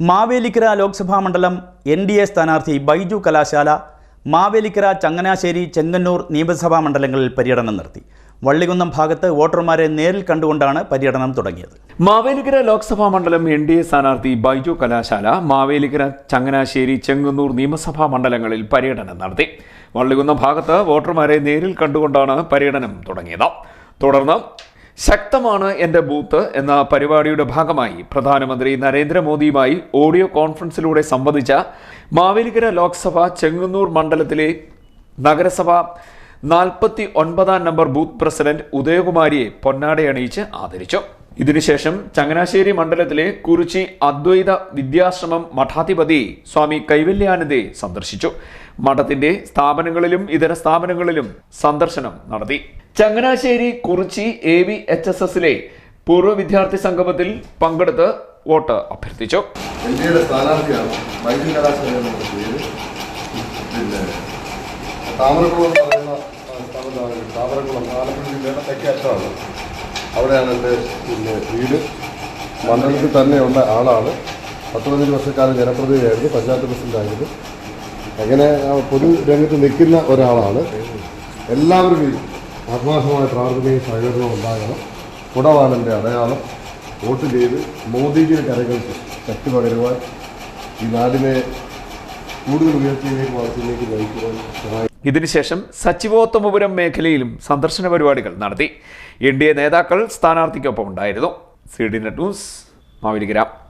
മാവേലിക്കര ലോക്സഭാ മണ്ഡലം N D A സ്ഥാനാർത്ഥി ബൈജു കലാശാല മാവേലിക്കര ചങ്ങനാശ്ശേരി ചെങ്ങന്നൂർ നിയമസഭാ മണ്ഡലങ്ങളിൽ പര്യടനം നടത്തി വള്ളികുന്നം ഭാഗത്ത് വോട്ടർമാരെ നേരിൽ കണ്ടുകൊണ്ടാണ് പര്യടനം തുടങ്ങിയത്. മാവേലിക്കര ലോക്സഭാ മണ്ഡലം എൻ ഡി എ സ്ഥാനാർത്ഥി ബൈജു കലാശാല മാവേലിക്കര ചങ്ങനാശ്ശേരി ചെങ്ങന്നൂർ നിയമസഭാ മണ്ഡലങ്ങളിൽ പര്യടനം നടത്തി. വള്ളികുന്നം ഭാഗത്ത് വോട്ടർമാരെ നേരിൽ കണ്ടുകൊണ്ടാണ് പര്യടനം തുടങ്ങിയത്. തുടർന്ന് ശക്തമാണ് എന്റെ ബൂത്ത് എന്ന പരിപാടിയുടെ ഭാഗമായി പ്രധാനമന്ത്രി നരേന്ദ്രമോദിയുമായി ഓഡിയോ കോൺഫറൻസിലൂടെ സംവദിച്ച മാവേലിക്കര ലോക്സഭ ചെങ്ങന്നൂർ മണ്ഡലത്തിലെ നഗരസഭ നാൽപ്പത്തി ഒൻപതാം നമ്പർ ബൂത്ത് പ്രസിഡന്റ് ഉദയകുമാരിയെ പൊന്നാടയണിയിച്ച് ആദരിച്ചു. ഇതിനുശേഷം ചങ്ങനാശ്ശേരി മണ്ഡലത്തിലെ കുറിച്ചി അദ്വൈത വിദ്യാശ്രമം മഠാധിപതി സ്വാമി കൈവല്യാനന്ദെ സന്ദർശിച്ചു. മഠത്തിന്റെ സ്ഥാപനങ്ങളിലും ഇതര സ്ഥാപനങ്ങളിലും സന്ദർശനം നടത്തി. Changanassery Kurichi A V H S എസിലെ പൂർവ വിദ്യാർത്ഥി സംഗമത്തിൽ പങ്കെടുത്ത് വോട്ട് അഭ്യർത്ഥിച്ചു. താമരക്കുളം എന്ന് പറയുന്ന സ്ഥലത്താണ് താമരക്കുളം ആലപ്പുഴ ജില്ലയുടെ തെക്കേ അറ്റമാണ് അവിടെയാണ് എന്റെ പിന്നെ വീട്. മണ്ഡലത്തിൽ തന്നെയുള്ള ആളാണ്. പത്ത് പതിനഞ്ച് വർഷക്കാലം ജനപ്രതിനിധിയായിരുന്നു പഞ്ചായത്ത് പ്രസിഡന്റായിരുന്നു അങ്ങനെ പൊതു രംഗത്ത് നിൽക്കുന്ന ഒരാളാണ്. എല്ലാവർക്കും ആത്മാർത്ഥമായ പ്രാർത്ഥനയും സഹകരണവും ഉണ്ടാകണം. കുടവാനന്റെ അടയാളം വോട്ട് ചെയ്ത് മോദിജിയുടെ കരകൾക്ക് ശക്തി പകരുവാൻ ഈ നാടിനെ കൂടുതൽ ഉയർച്ചയിലേക്ക് വളർച്ചയിലേക്ക് നയിക്കുവാൻ സഹായിക്കും. ഇതിനുശേഷം സച്ചിവോത്തമപുരം മേഖലയിലും സന്ദർശന പരിപാടികൾ നടത്തി. എൻ ഡി എ നേതാക്കൾ സ്ഥാനാർത്ഥിക്കൊപ്പം ഉണ്ടായിരുന്നു C D net news Mavelikkara.